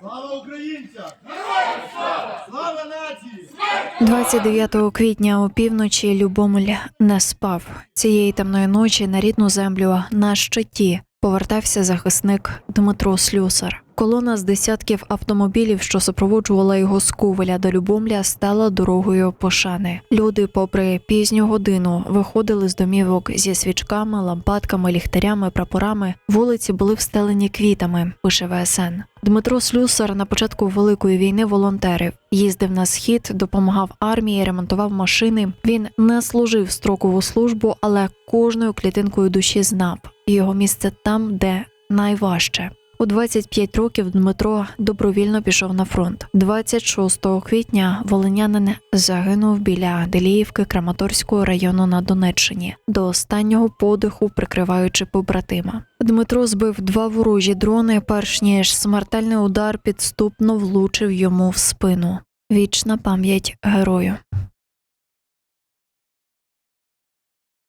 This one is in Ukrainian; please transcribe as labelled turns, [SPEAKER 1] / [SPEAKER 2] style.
[SPEAKER 1] Слава українцям! Слава нації!
[SPEAKER 2] 29 квітня опівночі Любомель не спав. Цієї темної ночі на рідну землю на щиті повертався захисник Дмитро Слюсар. Колона з десятків автомобілів, що супроводжувала його з Ковеля до Любомля, стала дорогою пошани. Люди, попри пізню годину, виходили з домівок зі свічками, лампадками, ліхтарями, прапорами. Вулиці були встелені квітами. Пише ВСН. Дмитро Слюсар на початку великої війни волонтерив, їздив на схід, допомагав армії, ремонтував машини. Він не служив строкову службу, але кожною клітинкою душі знав його місце там, де найважче. У 25 років Дмитро добровільно пішов на фронт. 26 квітня волинянин загинув біля Деліївки Краматорського району на Донеччині, до останнього подиху прикриваючи побратима. Дмитро збив два ворожі дрони, перш ніж смертельний удар підступно влучив йому в спину. Вічна пам'ять герою.